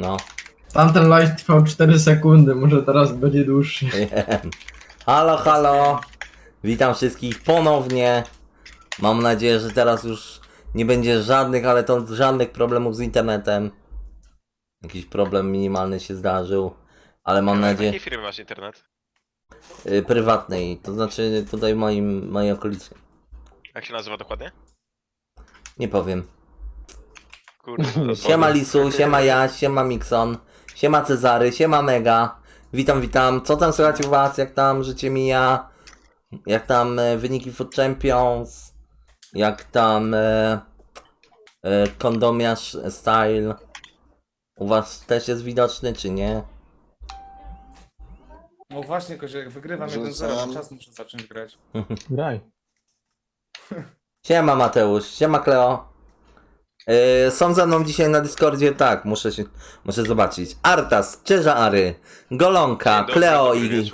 No. Tamten live trwał 4 sekundy, może teraz będzie dłuższy. halo, halo. Witam wszystkich ponownie. Mam nadzieję, że teraz już nie będzie żadnych, ale to żadnych problemów z internetem. Jakiś problem minimalny się zdarzył, ale mam W nadzieję jakiej firmy masz internet? y, prywatnej, to znaczy tutaj w moim mojej okolicy. Jak się nazywa dokładnie? Nie powiem. Kurde, Siema. Lisu, siema ja, siema Mixon, siema Cezary, siema Mega. Witam, witam. Co tam słychać u was? Jak tam życie mija? Jak tam e, wyniki Food Champions? Jak tam e, e, kondomiarz style? U was też jest widoczny, czy nie? No właśnie, Kozio, jak wygrywam Rzucam. 1-0, to czas muszę zacząć grać. Graj. Siema Mateusz, siema Kleo. Yy, są ze mną dzisiaj na Discordzie, tak, muszę się, muszę zobaczyć. Artas, Czerza Ary, Golonka, Kleo i yy,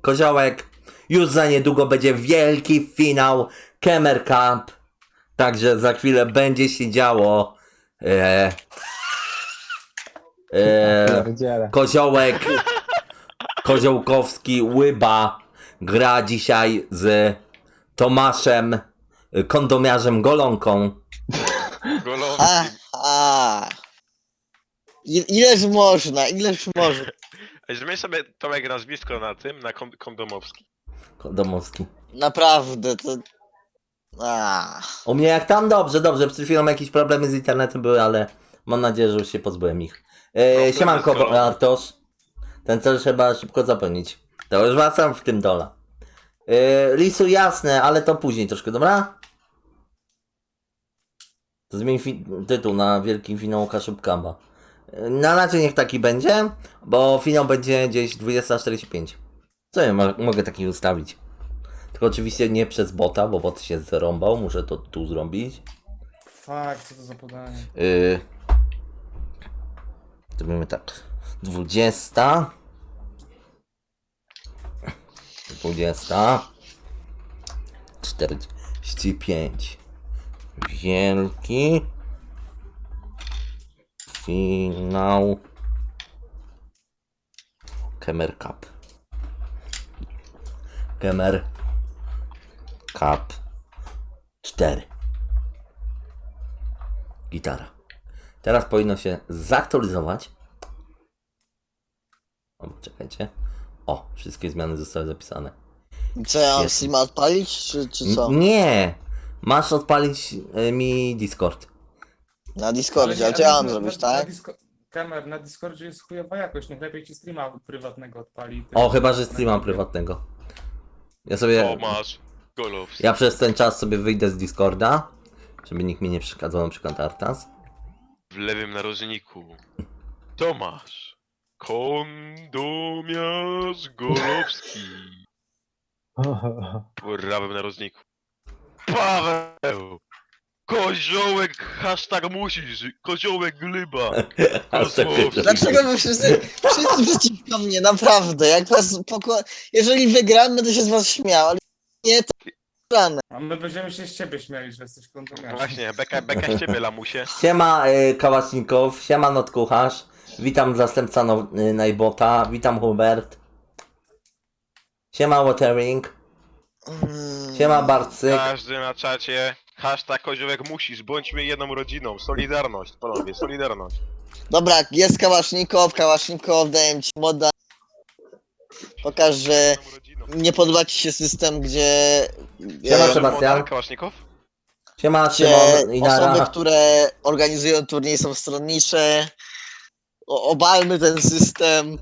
Koziołek. Już za niedługo będzie wielki finał Kemer Cup. Także za chwilę będzie się działo. Yy, yy, Koziołek, Koziołkowski, Łyba gra dzisiaj z Tomaszem, y, kondomiarzem Golonką. Golowski. I- Ileż można, ileż można. Ej, Zmień sobie Tomek nazwisko na tym, na kon- kondomowski. Kondomowski. Naprawdę, to... A. U mnie jak tam dobrze, dobrze. Przed chwilą jakieś problemy z internetem były, ale mam nadzieję, że już się pozbyłem ich. E, siemanko, z Golonką. Bartosz. Ten cel trzeba szybko zapełnić. To już wracam w tym dola. E, Lisu jasne, ale to później troszkę, dobra? To zmień tytuł na wielki finał Kaszubkaba. Na razie niech taki będzie, bo finał będzie gdzieś 20.45. Co ja mo- mogę taki ustawić? Tylko oczywiście nie przez bota, bo bot się zrąbał, muszę to tu zrobić. Fuck, co to za podanie. Yy, zrobimy tak. 20. 20. 45. Wielki. Finał. Kemer Cup. Kemer Cup 4. Gitara. Teraz powinno się zaktualizować. O, czekajcie. O, wszystkie zmiany zostały zapisane. Co ja mam odpalić, czy, czy co? Nie! Masz odpalić e, mi Discord. Na Discordzie, nie, a co ja mam na- zrobić, na, na tak? Disco... Kamer, na Discordzie jest chujowa jakość, niech lepiej ci streama prywatnego odpali. Ty- O, chyba, że streama prywatnego. Ja sobie. Tomasz Golowski. Ja przez ten czas sobie wyjdę z Discorda, żeby nikt mi nie przeszkadzał, na przykład Artas. W lewym narożniku. Tomasz. Kondomiarz Golowski. W prawym narożniku. Paweł. Koziołek, hashtag musisz. Koziołek glyba. Kozłowski. Dlaczego wy wszyscy, wszyscy przeciwko mnie, naprawdę, jak was poko... Jeżeli wygram, będę się z was śmiał, ale nie, to rane. A my będziemy się z ciebie śmiali, że jesteś kondomiarzem. Właśnie, beka, beka z ciebie, lamusie. Siema y, Kałasznikow, siema Notkucharz, witam zastępca no, y, Najbota, witam Hubert. Siema Watering, Mm. Siema Barcyk. Każdy na czacie. Hashtag koziołek musisz. Bądźmy jedną rodziną. Solidarność, panowie, solidarność. Dobra, jest Kałasznikow, Kałasznikow, daję ci moda. Pokaż, że Jedną rodziną. nie podoba ci się system, gdzie... Siema, e, Sebastian. Kałasznikow? Siema gdzie Szymon i osoby, Nara. które organizują turniej są stronnicze. O, obalmy ten system.